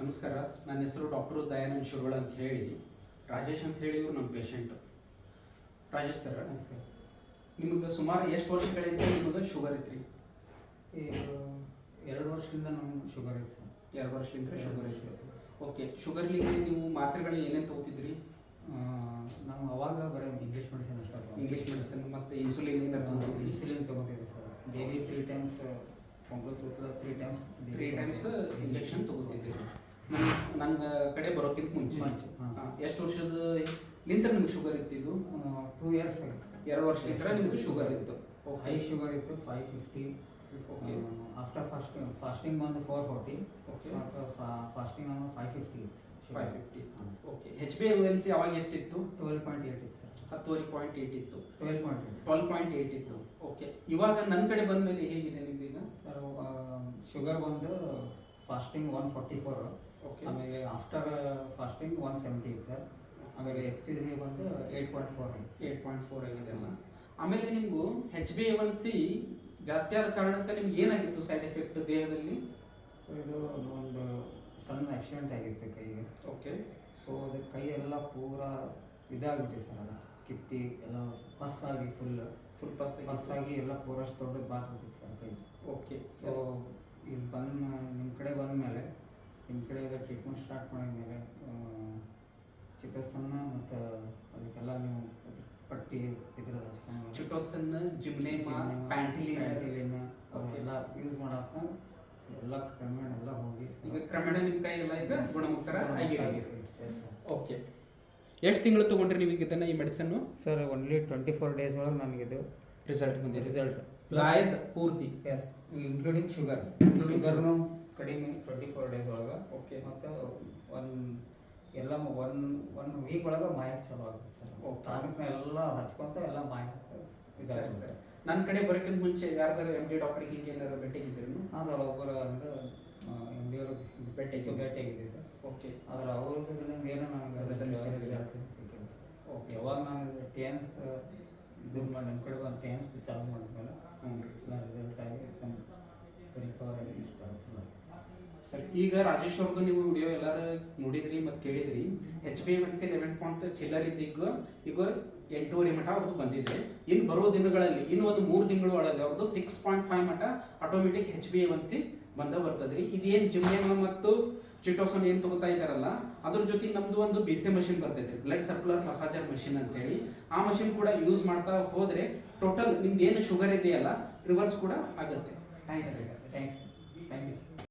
ನಮಸ್ಕಾರ ನನ್ನ ಹೆಸರು ಡಾಕ್ಟರ್ ದಯಾನಂದ್ ಶಿರೋಳ ಅಂತ ಹೇಳಿ. ರಾಜೇಶ್ ಅಂತ ಹೇಳಿ ಇವರು ನಮ್ಮ ಪೇಷಂಟ್ ರಾಜೇಶ್ ಸರ್ ನಮಸ್ಕಾರ. ನಿಮಗೆ ಸುಮಾರು ಎಷ್ಟು ವರ್ಷಗಳಿಂದ ನಿಮಗೆ ಶುಗರ್ ಐತ್ರಿ? ಎರಡು ವರ್ಷದಿಂದ ನಮ್ಗೆ ಶುಗರ್ ಐತೆ ಸರ್. ಎರಡು ವರ್ಷದಿಂದ ಶುಗರ್ ಐತ್ರಿ ಓಕೆ ಶುಗರ್ಲಿಗೆ ನೀವು ಮಾತ್ರೆಗಳು ಏನೇನು ತಗೋತಿದ್ರಿ? ನಾವು ಅವಾಗ ಬರೋ ಇಂಗ್ಲೀಷ್ ಮೆಡಿಸಿನ್ ಅಷ್ಟೇ ಇಂಗ್ಲೀಷ್ ಮೆಡಿಸಿನ್ ಮತ್ತು ಇನ್ಸುಲಿನ್ ಏನಾರು ತಗೋತಿದ್ರಿ insulin ತೊಗೋತಿದ್ದೆ sir. Daily three times complex three times three times injection ತಗೋತಿದ್ರಿ. ನನ್ನ ಕಡೆ ಬರೋಕ್ಕಿಂತ ಮುಂಚೆ. ಎಷ್ಟು ವರ್ಷದ ನಿಂತ ನಿಮ್ಗೆ ಶುಗರ್ ಇತ್ತಿದ್ದು ಟೂ ಇಯರ್ಸ್ ಎರಡು ವರ್ಷ ಇದ್ರೆ ನಿಮ್ಗೆ ಶುಗರ್ ಇತ್ತು. ಹೈ ಶುಗರ್ ಇತ್ತು five fifty okay after fasting fasting ಬಂದು ಫೋರ್ ಫೋರ್ಟಿ ಓಕೆ ಫಾಸ್ಟಿಂಗ್ ಅನ್ನೋ ಫೈವ್ ಫಿಫ್ಟಿ ಇತ್ತು. Five fifty okay H B L C ಅವಾಗ ಎಷ್ಟಿತ್ತು? ಟ್ವೆಲ್ ಪಾಯಿಂಟ್ ಏಟ್ ಇತ್ತು ಸರ್ ಹತ್ತುವರೆ ಪಾಯಿಂಟ್ ಏಟ್ ಇತ್ತು. Twelve point twelve point eight ಇತ್ತು. ಓಕೆ ಇವಾಗ ನನ್ನ ಕಡೆ ಬಂದ ಮೇಲೆ ಹೇಗಿದೆ ಈಗ ಸರ್ ಶುಗರ್ ಬಂದು fasting one forty four okay ಆಮೇಲೆ ಆಫ್ಟರ್ ಫಾಸ್ಟಿಂಗ್ ಒನ್ ಸೆವೆಂಟಿ ಇದೆ ಸರ್ ಆಮೇಲೆ ಎಫ್ ಪಿ ಬಂದು eight point four eight eight point four ಆಗಿದೆ ಅಲ್ಲ ಆಮೇಲೆ ನಿಮಗೂ ಹೆಚ್ ಬಿ ಒನ್ ಸಿ ಜಾಸ್ತಿ ಆದ ಕಾರಣಕ್ಕೆ ನಿಮ್ಗೆ ಏನಾಗಿತ್ತು ಸೈಡ್ ಎಫೆಕ್ಟ್ ದೇಹದಲ್ಲಿ? ಸೊ ಇದು ಒಂದು ಸಣ್ಣ ಆಕ್ಸಿಡೆಂಟ್ ಆಗಿತ್ತು ಕೈಗೆ. ಓಕೆ ಸೊ ಅದು ಕೈ ಎಲ್ಲ ಪೂರ ಇದಾಗ್ಬಿಟ್ಟಿದೆ ಸರ್ ಅದು ಕಿತ್ತಿ ಎಲ್ಲ ಪಸ್ ಆಗಿ ಫುಲ್ ಫುಲ್ ಪಸ್ ಪಸ್ ಆಗಿ ಎಲ್ಲ ಪೂರಷ್ಟು ದೊಡ್ಡದು ಬಾತ್ಬಿಟ್ಟಿದೆ ಸರ್ ಕೈ ಓಕೆ ಸೊ ಇಲ್ಲಿ ಬಂದ ಕಡೆ ಬಂದ ಮೇಲೆ ನಿಮ್ಮ ಕಡೆ ಟ್ರೀಟ್ಮೆಂಟ್ ಸ್ಟಾರ್ಟ್ ಮಾಡಿದ್ಮೇಲೆ ಚಿಕಿತ್ಸನ್ನ ಮತ್ತು ಅದಕ್ಕೆಲ್ಲ ನೀವು ಪಟ್ಟಿ ಇದ್ರ ಚಿಟೋಸನ್ ಜಿಮ್ನೇಮಾ ಪ್ಯಾಂಟಿಲಿನ್. ಅವೆಲ್ಲ ಯೂಸ್ ಮಾಡತ್ತ ಎಲ್ಲ ಕ್ರಮೇಣ ಎಲ್ಲ ಹೋಗಿ. ಈಗ ಕ್ರಮೇಣ ನಿಮ್ಮ ಕೈ ಎಲ್ಲ ಈಗ ಗುಣಮುಖರ ಓಕೆ ಎಷ್ಟು ತಿಂಗಳು ತೊಗೊಂಡ್ರಿ ನೀವು ಇದನ್ನು ಈ ಮೆಡಿಸನ್ನು sir only twenty four days ಒಳಗೆ ನನಗಿದು. ರಿಸಲ್ಟ್ ಬಂದಿದೆ ರಿಸಲ್ಟ್ ಗಾಯದ ಪೂರ್ತಿ. ಎಸ್ ಇನ್ಕ್ಲೂಡಿಂಗ್ ಶುಗರ್ ಶುಗರ್ನು ಕಡಿಮೆ ಟ್ವೆಂಟಿ ಫೋರ್ ಡೇಸ್ ಒಳಗೆ. ಓಕೆ ಮತ್ತು ಒನ್ ಎಲ್ಲ ಒನ್ ಒನ್ ವೀಕ್ ಒಳಗೆ ಮಾಯಕ್ಕೆ ಚಲೋ ಆಗುತ್ತೆ ಸರ್. ಓಕೆ ತಾಲೂಕ್ನ ಎಲ್ಲ ಹಚ್ಕೊಂತ ಎಲ್ಲ ಮಾಯ ಸರಿ ಸರ್. ನನ್ನ ಕಡೆ ಬರೋಕ್ಕಿಂತ ಮುಂಚೆ ಯಾರ್ದಾರು ಎಂ ಡಿ ಡಾಕ್ಟ್ರಿಗೆ ಹಿಂಗೆ ಏನಾರು ಭೇಟಿಗಿದ್ರು ಹಾಂ ಸರ್ ಒಬ್ಬರು ಅಂದ್ರೆ ಎಂ ಡಿ ಅವರು ಭೇಟಿಯಾಗಿದ್ದೆ. ಭೇಟಿಯಾಗಿದೆ ಸರ್. ಓಕೆ ಆದ್ರೆ ಅವ್ರದ್ದು ಏನೋ ನನಗೆ. ಸಿಕ್ಕಿಲ್ಲ ಸರ್ ಓಕೆ ಯಾವಾಗ ನಾನು ಟೆನ್ಸ್ ಇದು ಮಾಡಿ ನಮ್ಮ ಕಡೆ ಬಂದು ಟೆನ್ಸ್ ಚಾಲು ಮಾಡಿದ್ಮೇಲೆ ಎಲ್ಲ ರಿಸಲ್ಟ್ ಆಗಿ ರಿಕವರ್ ಆಗಿ ಇಷ್ಟ ಚಲೋ ಆಗಿದೆ ಈಗ ರಾಜೇಶ್ ಅವ್ರದ್ದು ನೀವು ವಿಡಿಯೋ ಎಲ್ಲಾರು ನೋಡಿದ್ರಿ ಮತ್ತು ಕೇಳಿದ್ರಿ. H B M C eleven point ಚಿಲ್ಲರ್ ಇದ್ದೀಗ ಈಗ ಎಂಟೂವರೆ ಮಠ ಅವ್ರದ್ದು ಬಂದಿದೆ. ಇನ್ನು ಬರೋ ದಿನಗಳಲ್ಲಿ ಇನ್ನು ಒಂದು ಮೂರು ತಿಂಗಳ ಒಳಗೆ ಅವ್ರದ್ದು ಸಿಕ್ಸ್ ಪಾಯಿಂಟ್ ಫೈವ್ ಮಠ automatic H B M C ಬಂದ ಬರ್ತದ್ರಿ. ಇದೇನು ಜಿಮ್ನೇಮ ಮತ್ತು ಚಿಟೋಸನ್ ಏನು ತಗೋತಾ ಇದಾರಲ್ಲ ಅದ್ರ ಜೊತೆ ನಮ್ದು ಒಂದು ಬಿ ಸಿ ಮಷಿನ್ ಬರ್ತೈತೆ. ಬ್ಲಡ್ ಸರ್ಕ್ಯುಲರ್ ಮಸಾಜರ್ ಮಷಿನ್ ಅಂತ ಹೇಳಿ ಆ ಮಷಿನ್ ಕೂಡ ಯೂಸ್ ಮಾಡ್ತಾ ಹೋದ್ರೆ ಟೋಟಲ್ ನಿಮ್ದು ಏನು ಶುಗರ್ ಇದೆಯಲ್ಲ ರಿವರ್ಸ್ ಕೂಡ ಆಗುತ್ತೆ. Thanks thanks